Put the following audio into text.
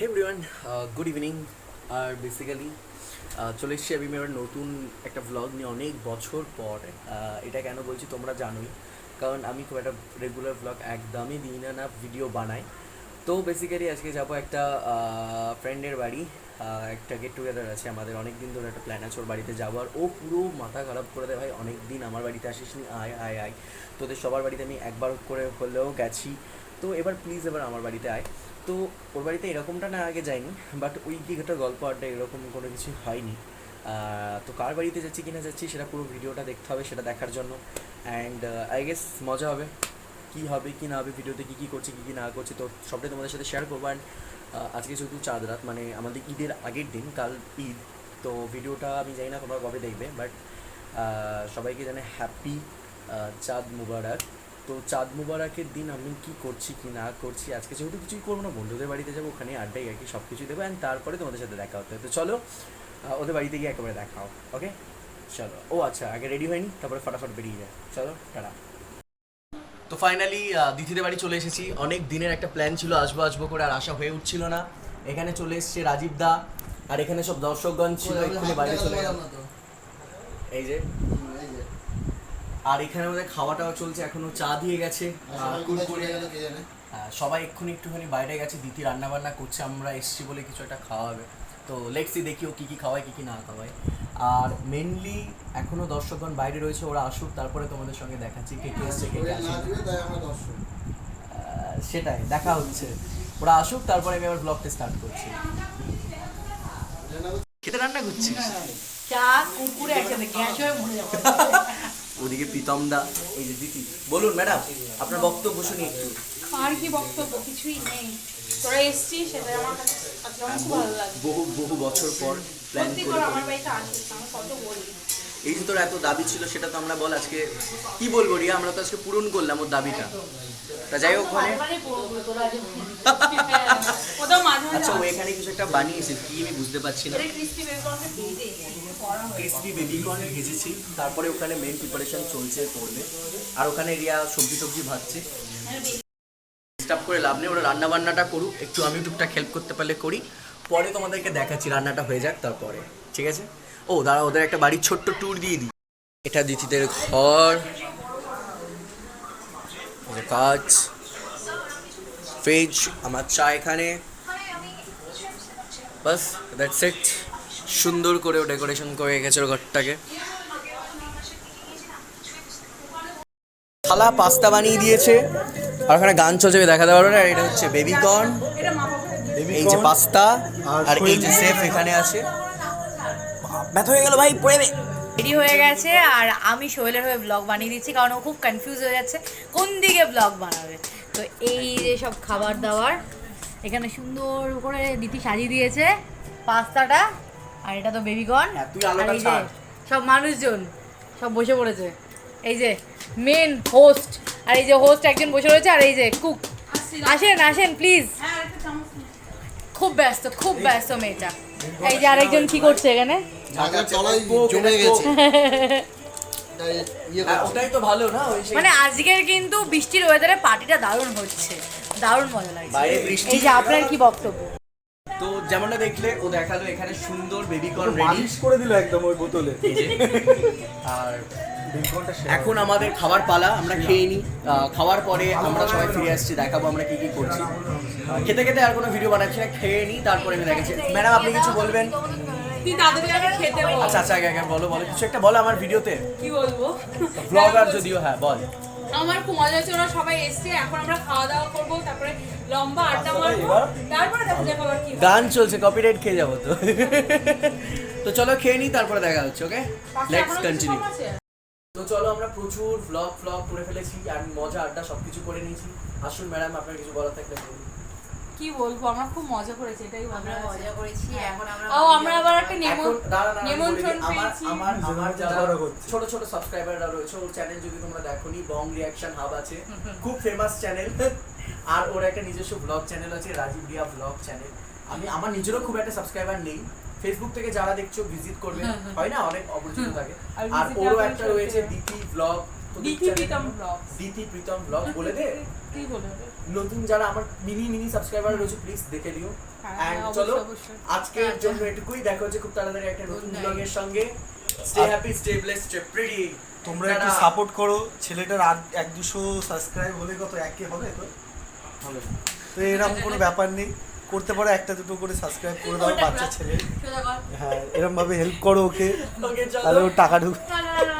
হে everyone good evening আর basically চলে এসেছি আমি আমার নতুন একটা ব্লগ নিয়ে অনেক বছর পর। এটা কেন বলছি তোমরা জানোই। কারণ আমি খুব একটা রেগুলার ব্লগ একদমই দিই না না ভিডিও বানাই। তো বেসিক্যালি আজকে যাব একটা ফ্রেন্ডের বাড়ি। একটা গেট টুগেদার আছে আমাদের। অনেক দিন ধরে একটা প্ল্যান আছে ওর বাড়িতে যাওয়ার ও পুরো মাথা খারাপ করে দেয়, ভাই অনেক দিন আমার বাড়িতে আসিস নি আয় আয় আয়। তোদের সবার বাড়িতে আমি একবার করে হলেও গেছি। তো এবার প্লিজ এবার আমার বাড়িতে আয়। তো ওর বাড়িতে এরকমটা না আগে যায়নি বাট ওই কি একটা গল্প আড্ডা এরকম কোনো কিছু হয়নি। তো কার বাড়িতে যাচ্ছি কি না যাচ্ছি, সেটা পুরো ভিডিওটা দেখতে হবে, সেটা দেখার জন্য। অ্যান্ড আই গেস মজা হবে। কী হবে, কি না হবে, ভিডিওতে কী কী করছে, কী কী না করছে, তো সবটাই তোমাদের সাথে শেয়ার করব। অ্যান্ড আজকে যেহেতু চাঁদ রাত মানে আমাদের ঈদের আগের দিন, কাল ঈদ, তো ভিডিওটা আমি জানি না তোমরা কবে দেখবে বাট সবাইকে জানে হ্যাপি চাঁদ মুবারক। তো চাঁদ মুবারকের দিন আমি কি করছি কি না করছি? আজকে যেহেতু কিছুই করব না বন্ধুদের বাড়িতে যাব ওখানে আড্ডাই আর কি সব কিছু দেবো অ্যান্ড তারপরে তোমাদের সাথে দেখা হতে তো চলো ওদের বাড়িতে গিয়ে একেবারে দেখাও ওকে চলো। ও আচ্ছা আগে রেডি হয়নি তারপরে ফটাফট বেরিয়ে যায় চলো টাটা। তো ফাইনালি দিদিদের বাড়ি চলে এসেছি। অনেক দিনের একটা প্ল্যান ছিল আসব আসব করে আর আশা হয়ে উঠছিল না। এখানে চলে এসছে রাজীব দা আর এখানে সব দর্শকগণ ছিল এক্ষুনি বাইরে চলে গেল এই যে। আর এখানে আমাদের খাওয়াটাও চলছে এখনও চা দিয়ে গেছে হ্যাঁ, সবাই এক্ষুনি একটুখানি বাইরে গেছে দিদি রান্না বান্না করছে আমরা এসছি বলে কিছু একটা খাওয়াবে। তো লেটসি দেখি ও কী কী খাওয়ায় কী কী না খাওয়ায়। আর মেনলি এখনও দর্শকগণ বাইরে রয়েছে ওরা আসুক তারপরে তোমাদের সঙ্গে দেখাচ্ছি কে কে এসছে কে কে সেটাই দেখা হচ্ছে। ওরা আসুক তারপরে আমি আবার ব্লগটা স্টার্ট করছি। খেতে রান্না করছিস? চা কুকুরে একসাথে গ্যাস হয়ে মরে যাব। ওদিকে প্রীতম দা এই যে দিদি বলুন ম্যাডাম আপনার বক্তব্য শুনি একটু। আর কি বক্তব্য? কিছুই নেই। তোরা এসছিস সেটাই আমার কাছে ভালো লাগে বহু বহু বছর পর প্ল্যান করে আমার বাড়িতে আসিস আমি কত বলি। এই যে তোর এত দাবি ছিল সেটা তো আমরা বল আজকে কি বলব রিয়া? আমরা তো আজকে পূরণ করলাম ওর দাবিটা। তা যাই হোক মাঝে আচ্ছা ও এখানে কিছু একটা বানিয়েছে কি আমি বুঝতে পারছি না। এটা ক্রিস্পি বেকনটা ভেজে করা হয়ে ক্রিসপি বেবি কর্ন ভেজেছি তারপরে ওখানে মেন প্রিপারেশন চলছে করবে আর ওখানে রিয়া সবজি টবজি ভাজছে। ডিস্টার্ব করে লাভ নেই ওরা রান্না বান্নাটা করুক। একটু আমি টুকটাক হেল্প করতে পারলে করি। পরে তোমাদেরকে দেখাচ্ছি রান্নাটা হয়ে যাক তারপরে। ঠিক আছে? ও দাঁড়া ওদের একটা বাড়ির ছোট্ট ট্যুর দিয়ে দিই। এটা দিদিদের ঘর। কাজ। ফ্রিজ আমার চা এখানে। বাস দ্যাটস ইট সুন্দর করে ডেকোরেশন করে রেখেছে ওর ঘরটাকে। থালা পাস্তা বানিয়ে দিয়েছে। আর ওখানে গান চলছে দেখাতে পারব না আর এটা হচ্ছে বেবি কর্ন এটা এই যে পাস্তা আর এই যে সেফ এখানে আছে। ব্যথা হয়ে গেল ভাই পড়ে। রেডি হয়ে গেছে আর আমি সোহেলের হয়ে ব্লগ বানিয়ে দিচ্ছি কারণ ও খুব কনফিউজ হয়ে যাচ্ছে কোন দিকে ব্লগ বানাবে। তো এই যে সব খাবার দাবার এখানে সুন্দর করে দিদি সাজিয়ে দিয়েছে পাস্তাটা। আর এটা তো বেবিকর্ন হ্যাঁ, আর এই যে সব মানুষজন সব বসে পড়েছে। এই যে মেন হোস্ট আর এই যে হোস্ট একজন বসে রয়েছে আর এই যে কুক আসেন আসেন প্লিজ হ্যাঁ। খুব ব্যস্ত খুব ব্যস্ত মেয়েটা। এই যে আরেকজন কি করছে এখানে? ইয়ে হ্যাঁ, মানে আজকের কিন্তু বৃষ্টির ওয়েদারে পার্টিটা দারুণ হচ্ছে। দারুণ মজা লাগছে। এই যে আপনার কি বক্তব্য? যেমনটা দেখলে ও দেখাল এখানে সুন্দর বেবি কর্ন রেডি মালিশ করে দিল একদম ওই বোতলে। আর এখন আমাদের খাবার পালা আমরা খেয়ে নিই খাওয়ার পরে আমরা সবাই ফিরে আসছি দেখাবো আমরা কি কি করছি। খেতে খেতে আর কোনো ভিডিও বানাচ্ছি না খেয়ে নিই তারপরে আমি দেখাচ্ছি ম্যাডাম আপনি কিছু বলবেন? তুই দাদুকে আগে খেতে বল। আচ্ছা আচ্ছা আগে আগে বলো বলো। কিছু একটা বলো আমার ভিডিওতে কি বলব? ব্লগার যদিও হ্যাঁ বল। আমার খুব মজা হচ্ছে ওরা সবাই এসছে এখন আমরা খাওয়া দাওয়া করব তারপরে লম্বা আড্ডা মারবো তারপরে দেখা আবার কি গান চলছে কপিরাইট খেয়ে যাব তো। তো চলো খেয়ে নিই তারপরে দেখা হচ্ছে ওকে লেটস কন্টিনিউ তো চলো আমরা প্রচুর ভ্লগ ফ্লগ করে ফেলেছি আর মজা আড্ডা সবকিছু করে নিয়েছি। আসুন ম্যাডাম আপনার কিছু বলার থাকলে বলুন। কি বলব আমরা খুব মজা করেছি এটাই আমরা মজা করেছি এখন আমরা ও আমরা আবার একটা নিমন্ত্রণ পেয়েছি। আমার আমার যারা ছোট ছোট সাবস্ক্রাইবাররা রয়েছে ওর চ্যানেল যদি তোমরা দেখোনি বং রিয়াকশন হাব আছে খুব ফেমাস চ্যানেল আর ওর একটা নিজস্ব ব্লগ চ্যানেল আছে রাজীব রিয়া ব্লগ চ্যানেল আমি আমার নিজেরও খুব একটা সাবস্ক্রাইবার নেই। ফেসবুক থেকে যারা দেখছ ভিজিট করবে। হয় না? অনেক অপরচুনিটি থাকে। আর ওরও একটা রয়েছে দিতি ব্লগ দিতি প্রীতম vlogs। দিতি প্রীতম ব্লগ বলে দে। কি বলবে নতুন যারা আমার মিনি মিনি সাবস্ক্রাইবার রয়েছে প্লিজ দেখে নিও। হ্যাঁ, হ্যাঁ, চলো। আজকের জন্য এটুকুই। দেখা হচ্ছে খুব তাড়াতাড়ি একটা নতুন night. ব্লগের সঙ্গে। Stay happy stay blessed stay pretty তোমরা একটু সাপোর্ট করো। ছেলেটার আর এক দুশো সাবস্ক্রাইব হলে কত? একে হবে তো হবে তো এরকম কোনো ব্যাপার নেই। করতে পারো একটা দুটো করে সাবস্ক্রাইব করে দাও বাচ্চা ছেলে। হ্যাঁ এরকম ভাবে হেল্প করো ওকে। তাহলে ওর টাকা ঢুক না, না, না,